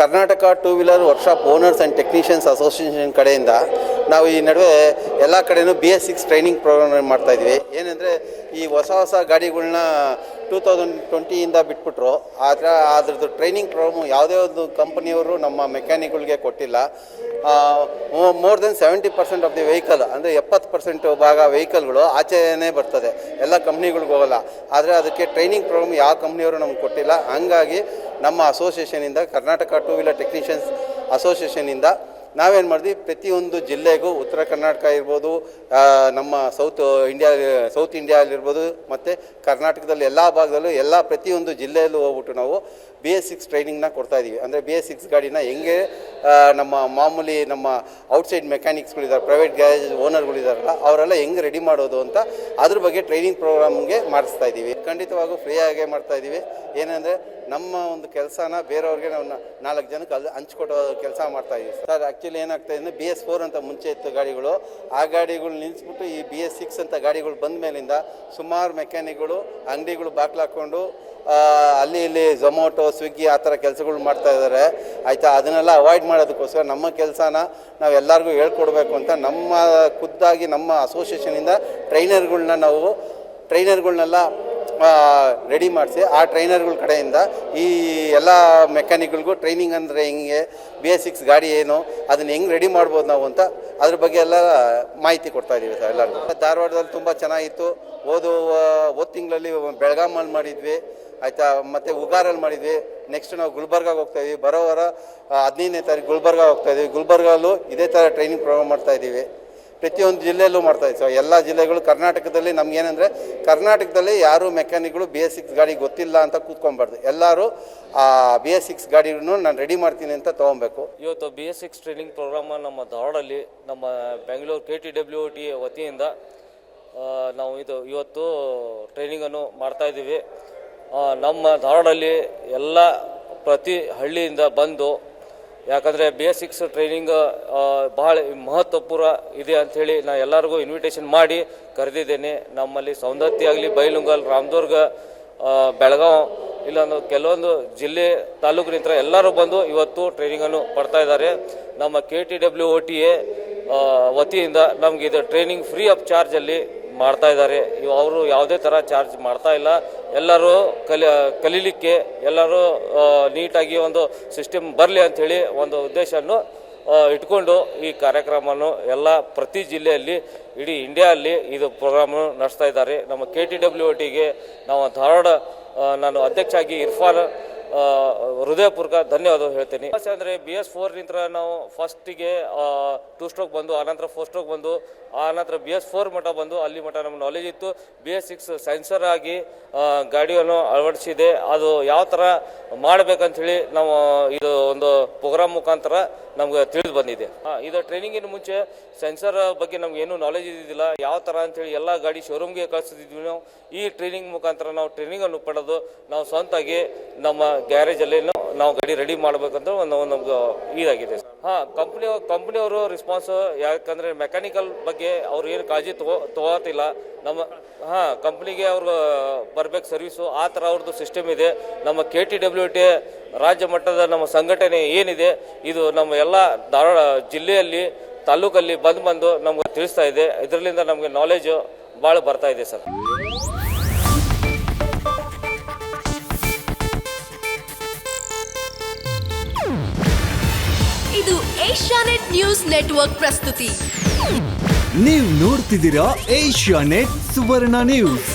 Karnataka two wheeler workshop owners and technicians association ಕಡೆಯಿಂದ ನಾವು ಈ ನಡುವೆ ಎಲ್ಲ ಕಡೆಯೂ B S six training programme ಮಾಡ್ತಾ ಇದ್ವಿ ಏನಂದರೆ ಈ ಹೊಸ ಹೊಸ ಗಾಡಿಗಳ್ನ ಟೂ ತೌಸಂಡ್ ಟ್ವೆಂಟಿಯಿಂದ ಬಿಟ್ಬಿಟ್ರು. ಆದರೆ ಅದ್ರದ್ದು ಟ್ರೈನಿಂಗ್ ಪ್ರೋಗ್ರಾಮು ಯಾವುದೇ ಒಂದು ಕಂಪನಿಯವರು ನಮ್ಮ ಮೆಕ್ಯಾನಿಕ್ಗಳಿಗೆ ಕೊಟ್ಟಿಲ್ಲ. More than seventy percent of the vehicle ಅಂದರೆ ಎಪ್ಪತ್ತು ಪರ್ಸೆಂಟ್ ಭಾಗ ವೆಹಿಕಲ್ಗಳು ಆಚೆನೇ ಬರ್ತದೆ. ಎಲ್ಲ ಕಂಪ್ನಿಗಳಿಗೆ ಹೋಗಲ್ಲ. ಆದರೆ ಅದಕ್ಕೆ ಟ್ರೈನಿಂಗ್ ಪ್ರೋಗ್ರಾಮ್ ಯಾವ ಕಂಪ್ನಿಯವರು ನಮ್ಗೆ ಕೊಟ್ಟಿಲ್ಲ. ಹಂಗಾಗಿ ನಮ್ಮ ಅಸೋಸಿಯೇಷನಿಂದ ಕರ್ನಾಟಕ ಟೂ ವೀಲರ್ ಟೆಕ್ನಿಷಿಯನ್ಸ್ ಅಸೋಸಿಯೇಷನಿಂದ ನಾವೇನು ಮಾಡಿದ್ವಿ? ಪ್ರತಿಯೊಂದು ಜಿಲ್ಲೆಗೂ ಉತ್ತರ ಕರ್ನಾಟಕ ಇರ್ಬೋದು ನಮ್ಮ ಸೌತ್ ಇಂಡಿಯಾ, ಸೌತ್ ಇಂಡಿಯಾಲಿರ್ಬೋದು ಮತ್ತು ಕರ್ನಾಟಕದಲ್ಲಿ ಎಲ್ಲ ಭಾಗದಲ್ಲೂ ಎಲ್ಲ ಪ್ರತಿಯೊಂದು ಜಿಲ್ಲೆಯಲ್ಲೂ ಹೋಗ್ಬಿಟ್ಟು ನಾವು ಬಿ ಎಸ್ ಸಿಕ್ಸ್ ಟ್ರೈನಿಂಗ್ನ ಕೊಡ್ತಾಯಿದ್ದೀವಿ ಅಂದರೆ ಬಿ ಎಸ್ ಸಿಕ್ಸ್ ಗಾಡಿನ ಹೆಂಗೆ ನಮ್ಮ ಮಾಮೂಲಿ ನಮ್ಮ ಔಟ್ಸೈಡ್ ಮೆಕ್ಯಾನಿಕ್ಸ್ಗಳಿದ್ದಾರೆ ಪ್ರೈವೇಟ್ ಗ್ಯಾರೇಜ್ ಓನರ್ಗಳಿದ್ದಾರಲ್ಲ ಅವರೆಲ್ಲ ಹೆಂಗೆ ರೆಡಿ ಮಾಡೋದು ಅಂತ ಅದ್ರ ಬಗ್ಗೆ ಟ್ರೈನಿಂಗ್ ಪ್ರೋಗ್ರಾಮ್ಗೆ ಮಾಡಿಸ್ತಾ ಇದ್ದೀವಿ ಖಂಡಿತವಾಗೂ ಫ್ರೀಯಾಗೇ ಮಾಡ್ತಾ ಇದ್ದೀವಿ ಏನಂದರೆ ನಮ್ಮ ಒಂದು ಕೆಲಸನ ಬೇರೆಯವ್ರಿಗೆ ನಾವು ನಾಲ್ಕು ಜನಕ್ಕೆ ಅಲ್ಲಿ ಹಂಚ್ಕೊಟ್ಟೋ ಕೆಲಸ ಮಾಡ್ತಾ ಇದ್ದೀವಿ ಸರ್ ಆ್ಯಕ್ಚುಲಿ ಏನಾಗ್ತಾ ಇದೆ ಬಿ ಎಸ್ ಫೋರ್ ಅಂತ ಮುಂಚೆ ಇತ್ತು ಗಾಡಿಗಳು. ಆ ಗಾಡಿಗಳು ನಿಲ್ಲಿಸ್ಬಿಟ್ಟು ಈ ಬಿ ಎಸ್ ಸಿಕ್ಸ್ ಅಂತ ಗಾಡಿಗಳು ಬಂದ ಮೇಲಿಂದ ಸುಮಾರು ಮೆಕ್ಯಾನಿಕ್ಗಳು, ಅಂಗಡಿಗಳು ಬಾಕ್ಲಾಕೊಂಡು ಅಲ್ಲಿ ಇಲ್ಲಿ ಝೊಮೊಟೊ ಸ್ವಿಗ್ಗಿ ಆ ಥರ ಕೆಲಸಗಳು ಮಾಡ್ತಾ ಇದ್ದಾರೆ. ಆಯಿತಾ? ಅದನ್ನೆಲ್ಲ ಅವಾಯ್ಡ್ ಮಾಡೋದಕ್ಕೋಸ್ಕರ ನಮ್ಮ ಕೆಲಸನ ನಾವು ಎಲ್ಲರಿಗೂ ಹೇಳ್ಕೊಡ್ಬೇಕು ಅಂತ ನಮ್ಮ ಖುದ್ದಾಗಿ ನಮ್ಮ ಅಸೋಸಿಯೇಷನಿಂದ ಟ್ರೈನರ್ಗಳನ್ನ ನಾವು ಟ್ರೈನರ್ಗಳ್ನೆಲ್ಲ ರೆಡಿ ಮಾಡಿಸಿ ಆ ಟ್ರೈನರ್ಗಳ ಕಡೆಯಿಂದ ಈ ಎಲ್ಲ ಮೆಕ್ಯಾನಿಕ್ಗಳಿಗೂ ಟ್ರೈನಿಂಗ್ ಅಂದರೆ ಹೆಂಗೆ ಬೇಸಿಕ್ಸ್ ಗಾಡಿ ಏನು, ಅದನ್ನ ಹೆಂಗೆ ರೆಡಿ ಮಾಡ್ಬೋದು ನಾವು ಅಂತ ಅದ್ರ ಬಗ್ಗೆ ಎಲ್ಲ ಮಾಹಿತಿ ಕೊಡ್ತಾ ಇದ್ದೀವಿ ಸರ್ ಎಲ್ಲರಿಗೂ. ಧಾರವಾಡದಲ್ಲಿ ತುಂಬ ಚೆನ್ನಾಗಿತ್ತು. ಓದು ಓದ್ ತಿಂಗಳಲ್ಲಿ ಬೆಳಗಾಮಲ್ಲಿ ಮಾಡಿದ್ವಿ, ಆಯಿತಾ, ಮತ್ತು ಉಗಾರಲ್ಲಿ ಮಾಡಿದ್ವಿ. ನೆಕ್ಸ್ಟ್ ನಾವು ಗುಲ್ಬರ್ಗಾಗೆ ಹೋಗ್ತಾ ಬರೋವರ ಬರೋ ವಾರ ಹದಿನೈದನೇ ತಾರೀಕು ಗುಲ್ಬರ್ಗ ಹೋಗ್ತಾ ಇದ್ದೀವಿ ಗುಲ್ಬರ್ಗಲ್ಲೂ ಇದೇ ಥರ ಟ್ರೈನಿಂಗ್ ಪ್ರೋಗ್ರಾಮ್ ಮಾಡ್ತಾ ಇದ್ದೀವಿ ಪ್ರತಿಯೊಂದು ಜಿಲ್ಲೆಯಲ್ಲೂ ಮಾಡ್ತಾ ಇದ್ದೀವಿ ಎಲ್ಲ ಜಿಲ್ಲೆಗಳು ಕರ್ನಾಟಕದಲ್ಲಿ ನಮ್ಗೇನೆಂದರೆ ಕರ್ನಾಟಕದಲ್ಲಿ ಯಾರು ಮೆಕ್ಯಾನಿಕ್ಗಳು ಬಿ ಎಸ್ ಸಿಕ್ಸ್ ಗಾಡಿ ಗೊತ್ತಿಲ್ಲ ಅಂತ ಕೂತ್ಕೊಬಾರ್ದು ಎಲ್ಲರೂ ಆ ಬಿ ಎಸ್ ಸಿಕ್ಸ್ ಗಾಡಿನೂ ನಾನು ರೆಡಿ ಮಾಡ್ತೀನಿ ಅಂತ ತೊಗೊಬೇಕು ಇವತ್ತು B S six training programme ನಮ್ಮ ಧಾರವಾಡಲ್ಲಿ, ನಮ್ಮ Bengaluru K T W T ವತಿಯಿಂದ ನಾವು ಇದು ಇವತ್ತು ಟ್ರೈನಿಂಗನ್ನು ಮಾಡ್ತಾ ಇದ್ದೀವಿ. ನಮ್ಮ ಧಾರವಾಡಲ್ಲಿ ಎಲ್ಲ ಪ್ರತಿ ಹಳ್ಳಿಯಿಂದ ಬಂದು ಯಾಕಂದರೆ ಬೇಸಿಕ್ಸ್ ಟ್ರೈನಿಂಗ್ ಭಾಳ ಮಹತ್ವಪೂರ್ಣ ಇದೆ ಅಂಥೇಳಿ ನಾ ಎಲ್ಲರಿಗೂ ಇನ್ವಿಟೇಷನ್ ಮಾಡಿ ಕರೆದಿದ್ದೇನೆ. ನಮ್ಮಲ್ಲಿ ಸೌಂದತ್ತಿ ಆಗಲಿ ಬೈಲುಂಗಲ್ ರಾಮದುರ್ಗ ಬೆಳಗಾವ್ ಇಲ್ಲೊಂದು ಕೆಲವೊಂದು ಜಿಲ್ಲೆ ತಾಲೂಕಿನಿಂದ ಎಲ್ಲರೂ ಬಂದು ಇವತ್ತು ಟ್ರೈನಿಂಗನ್ನು ಪಡ್ತಾ ಇದ್ದಾರೆ. ನಮ್ಮ K T W O T A ವತಿಯಿಂದ ನಮಗೆ ಇದು ಟ್ರೈನಿಂಗ್ ಫ್ರೀ ಆಫ್ ಚಾರ್ಜಲ್ಲಿ ಮಾಡ್ತಾ ಇದ್ದಾರೆ. ಅವರು ಯಾವುದೇ ಥರ ಚಾರ್ಜ್ ಮಾಡ್ತಾ ಇಲ್ಲ. ಎಲ್ಲರೂ ಕಲಿ, ಕಲೀಲಿಕ್ಕೆ ಎಲ್ಲರೂ ನೀಟಾಗಿ ಒಂದು ಸಿಸ್ಟಮ್ ಬರಲಿ ಅಂಥೇಳಿ ಒಂದು ಉದ್ದೇಶವನ್ನು ಇಟ್ಕೊಂಡು ಈ ಕಾರ್ಯಕ್ರಮವನ್ನು ಎಲ್ಲ ಪ್ರತಿ ಜಿಲ್ಲೆಯಲ್ಲಿ, ಇಡೀ ಇಂಡಿಯಾದಲ್ಲಿ ಇದು ಪ್ರೋಗ್ರಾಮ್ ನಡೆಸ್ತಾ ಇದ್ದಾರೆ. ನಮ್ಮ ಕೆ ಟಿ ಡಬ್ಲ್ಯೂ ಟಿಗೆ ನಾವು ಧಾರವಾಡ ನಾನು ಅಧ್ಯಕ್ಷ ಆಗಿ ಇರ್ಫಾನ್ ಹೃದಯಪೂರ್ವಕ ಧನ್ಯವಾದ ಹೇಳ್ತೀನಿ. ಅಂದರೆ ಬಿ ಎಸ್ ಫೋರ್ ನಿಂತ್ರ ನಾವು ಫಸ್ಟಿಗೆ ಟೂ ಸ್ಟ್ರೋಕ್ ಬಂದು ಆನಂತರ ಫೋರ್ ಸ್ಟ್ರೋಕ್ ಬಂದು ಆನಂತರ ನಂತರ ಬಿ ಎಸ್ ಫೋರ್ ಮಠ ಬಂದು, ಅಲ್ಲಿ ಮಠ ನಮ್ಗೆ ನಾಲೆಜ್ ಇತ್ತು. ಬಿ ಎಸ್ ಸಿಕ್ಸ್ ಸೆನ್ಸರ್ ಆಗಿ ಗಾಡಿಯನ್ನು ಅಳವಡಿಸಿದೆ. ಅದು ಯಾವ ಥರ ಮಾಡಬೇಕಂಥೇಳಿ ನಾವು, ಇದು ಒಂದು ಪ್ರೋಗ್ರಾಮ್ ಮುಖಾಂತರ ನಮ್ಗೆ ತಿಳಿದು ಬಂದಿದೆ. ಇದು ಟ್ರೈನಿಂಗಿನ ಮುಂಚೆ ಸೆನ್ಸರ್ ಬಗ್ಗೆ ನಮ್ಗೆ ಏನೂ ನಾಲೆಜ್ ಇದ್ದಿದ್ದಿಲ್ಲ. ಯಾವ ಥರ ಅಂತೇಳಿ ಎಲ್ಲ ಗಾಡಿ ಶೋರೂಮ್ಗೆ ಕಳಿಸ್ತಿದ್ವಿ ನಾವು. ಈ ಟ್ರೈನಿಂಗ್ ಮುಖಾಂತರ ನಾವು ಟ್ರೈನಿಂಗನ್ನು ಪಡೆದು ನಾವು ಸ್ವಂತಾಗಿ ನಮ್ಮ ಗ್ಯಾರೇಜಲ್ಲಿ ನಾವು ಗಾಡಿ ರೆಡಿ ಮಾಡ್ಬೇಕಂತ ಒಂದು ಒಂದು ನಮ್ಗೆ ಇದಾಗಿದೆ. ಹಾಂ ಕಂಪ್ನಿ ಕಂಪ್ನಿಯವರು ರೆಸ್ಪಾನ್ಸ್ ಯಾಕಂದರೆ ಮೆಕ್ಯಾನಿಕಲ್ ಬಗ್ಗೆ ಅವ್ರು ಏನು ಕಾಳಜಿ ತಗೋ, ತಗೋತಿಲ್ಲ. ನಮ್ಮ, ಹಾಂ ಕಂಪ್ನಿಗೆ ಅವ್ರಿಗೆ ಬರ್ಬೇಕು ಸರ್ವಿಸು ಆ ಥರ ಅವ್ರದ್ದು ಸಿಸ್ಟಮ್ ಇದೆ. ನಮ್ಮ ಕೆ ಟಿ ಡಬ್ಲ್ಯೂ ಟಿ ರಾಜ್ಯ ಮಟ್ಟದ ನಮ್ಮ ಸಂಘಟನೆ ಏನಿದೆ ಇದು ನಮ್ಮ ಎಲ್ಲ ಧಾರವಾಡ ಜಿಲ್ಲೆಯಲ್ಲಿ ತಾಲೂಕಲ್ಲಿ ಬಂದು ಬಂದು ನಮ್ಗೆ ತಿಳಿಸ್ತಾ ಇದೆ. ಇದರಿಂದ ನಮಗೆ ನಾಲೆಜು ಭಾಳ ಬರ್ತಾ ಇದೆ ಸರ್. ಇದು ಏಷ್ಯಾನೆಟ್ ನ್ಯೂಸ್ ನೆಟ್ವರ್ಕ್ ಪ್ರಸ್ತುತಿ. ನೀವು ನೋಡ್ತಿದ್ದೀರಾ ಏಷ್ಯಾನೆಟ್ ಸುವರ್ಣ ನ್ಯೂಸ್.